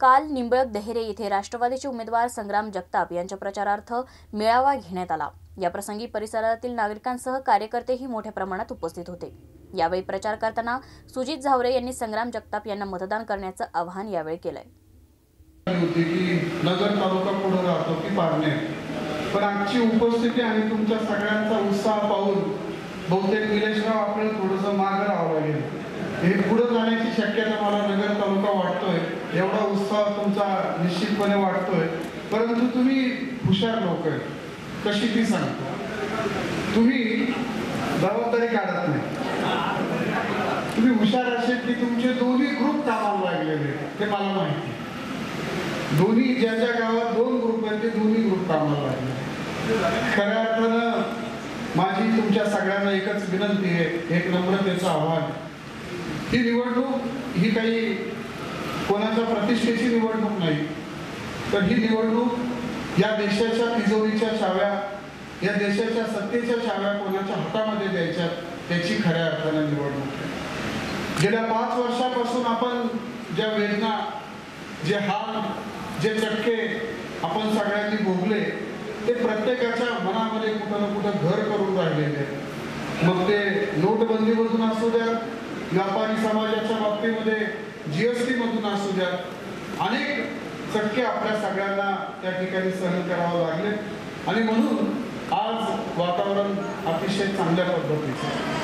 काल निंबळक देहेरे येथे राष्ट्रवादीचे उमेदवार संग्राम जगताप यांच्या प्रचारार्थ मेळावा घेण्यात आला. याप्रसंगी परिसरातील नागरिकांसह कार्यकर्तेही मोठ्या प्रमाणात उपस्थित होते. यावेळी प्रचार करताना सुजित झावरे यांनी संग्राम जगताप यांना मतदान करण्याचं आवाहन यावेळी केलंय. नगर तालुका पुढे राहतो की पारणे पण आजची उपस्थिती आणि तुमच्या सगळ्यांचा उत्साह पाहून बहुतेक निलेशराव आपल्याला थोडंसं मागं राहावं लागेल. हे पुढे जाण्याची शक्यता मला नगर एवढा उत्साह तुमचा निश्चितपणे वाटतोय. परंतु तुम्ही हुशार लोक आहे कशी ती सांगतो? तुम्ही जबाबदारी काढत नाही. तुम्ही हुशार असेल की तुमचे दोन्ही ग्रुप कामाला लागलेले ते मला माहिती दोन्ही ज्या ज्या गावात दोन ग्रुप आहेत ते दोन्ही ग्रुप कामाला लागले खऱ्या अर्थानं माझी तुमच्या सगळ्यांना एकच विनंती आहे एक नम्रतेचं आव्हान ही निवडणूक ही काही कोणाच्या प्रतिष्ठेची निवडणूक नाही तर ही निवडणूक या देशाच्या तिजोरीच्या चाव्या या देशाच्या सत्तेच्या चाव्या कोणाच्या हातामध्ये द्यायच्या त्याची खऱ्या अर्थानं निवडणूक आहे. गेल्या पाच वर्षापासून आपण ज्या वेदना जे हाल जे चटके आपण सगळ्यांनी भोगले ते प्रत्येकाच्या मनामध्ये कुठं ना कुठं घर करून राहिलेले मग ते नोटबंदीमधून असू द्या व्यापारी समाजाच्या बाबतीमध्ये जीएसटी मधून असू द्या. अनेक चटके आपल्या सगळ्यांना त्या ठिकाणी सहन करावं लागले. आणि म्हणून आज वातावरण अतिशय चांगल्या पद्धतीचं आहे.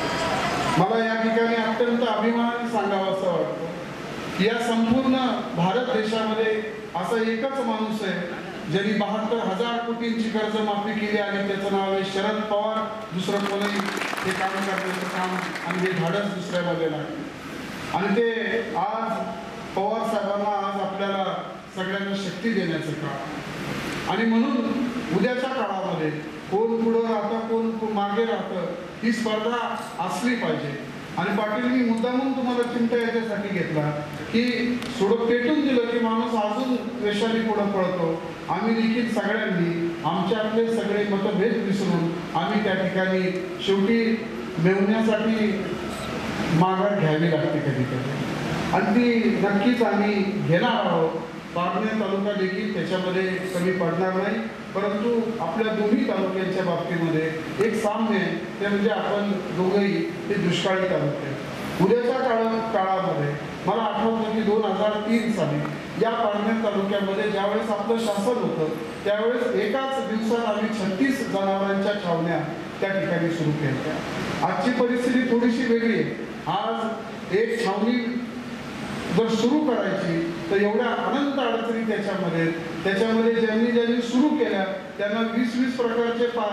मला या ठिकाणी अत्यंत अभिमान सांगावं असं वाटतं या संपूर्ण भारत देशामध्ये असा एकच माणूस आहे ज्यांनी बहात्तर हजार कोटींची कर्ज माफी केली आणि त्याचं नाव आहे शरद पवार. दुसरं कोणी हे काम करण्याचं काम आणि हे धाडस दुसऱ्यामध्ये नाही. आणि ते आज पवार साहेबांना आज आपल्याला सगळ्यांना शक्ती देण्याचं काम. आणि म्हणून उद्याच्या काळामध्ये कोण पुढं राहतं कोण मागे राहतं ही स्पर्धा असली पाहिजे. आणि पाटील मी मुद्दामून तुम्हाला चिमटा याच्यासाठी घेतला की थोडं पेटून दिलं की माणूस अजून वेशाने पुढं पळतो. आम्ही देखील सगळ्यांनी आमच्यातले सगळे मतभेद विसरून आम्ही त्या ठिकाणी शेवटी मिळवण्यासाठी घ्यावी लागते कधी कधी. आणि ती नक्कीच आम्ही घेणार आहोत. पारणे तालुका देखील त्याच्यामध्ये कमी पडणार नाही परंतु आपल्या दोन्ही तालुक्यांच्या बाबतीमध्ये एक साम्य आहे ते म्हणजे आपण दोघंही हे दुष्काळी तालुके. उद्याच्या काळा काळामध्ये मला आठवतं की दोन हजार तीन साली या पारनेर तालुक्यामध्ये ज्यावेळेस आपलं शासन होतं त्यावेळेस एकाच दिवसात आम्ही छत्तीस जनावरांच्या छावण्या त्या ठिकाणी सुरू केल्या. आजची परिस्थिती थोडी वेगळी आहे आज एक छावणी जर सुरू करायची. तर एवढ्या अनंत अडचणी त्याच्यामध्ये. त्याच्यामध्ये ज्यांनी ज्यांनी सुरू केल्या त्यांना वीस वीस प्रकारचे पा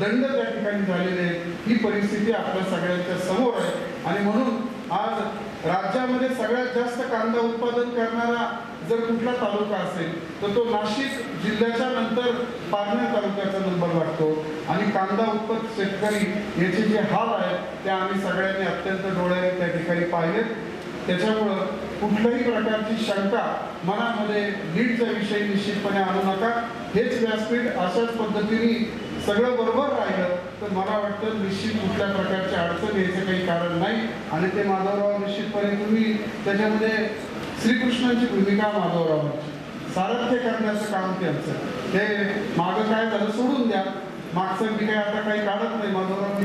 दंड त्या ठिकाणी झालेले आहेत. ही परिस्थिती आपल्या सगळ्यांच्या समोर आहे. आणि म्हणून आज राज्यामध्ये सगळ्यात जास्त कांदा उत्पादन करणारा जर कुठला तालुका असेल तर तो नाशिक जिल्ह्याच्या नंतर पारणे तालुक्याचा नंबर लागतो आणि कांदा उत्पन्न शेतकरी याचे जे हाल आहेत ते आम्ही सगळ्यांनी अत्यंत डोळ्याने त्या ठिकाणी पाहिलेत. त्याच्यामुळं कुठल्याही प्रकारची शंका मनामध्ये नीटचा विषय निश्चितपणे आणू नका. हेच व्यासपीठ अशाच पद्धतीने सगळं बरोबर राहिलं तर मला वाटतं निश्चित कुठल्या प्रकारची अडचण यायचं काही कारण नाही. आणि ते माधवराव निश्चितपणे तुम्ही त्याच्यामध्ये श्रीकृष्णाची भूमिका माधवरावांची. सारथ्य करण्याचं काम त्यांचं. ते मागं काय झालं सोडून द्या. मागचं मी काय आता काही काढत नाही. माधवराव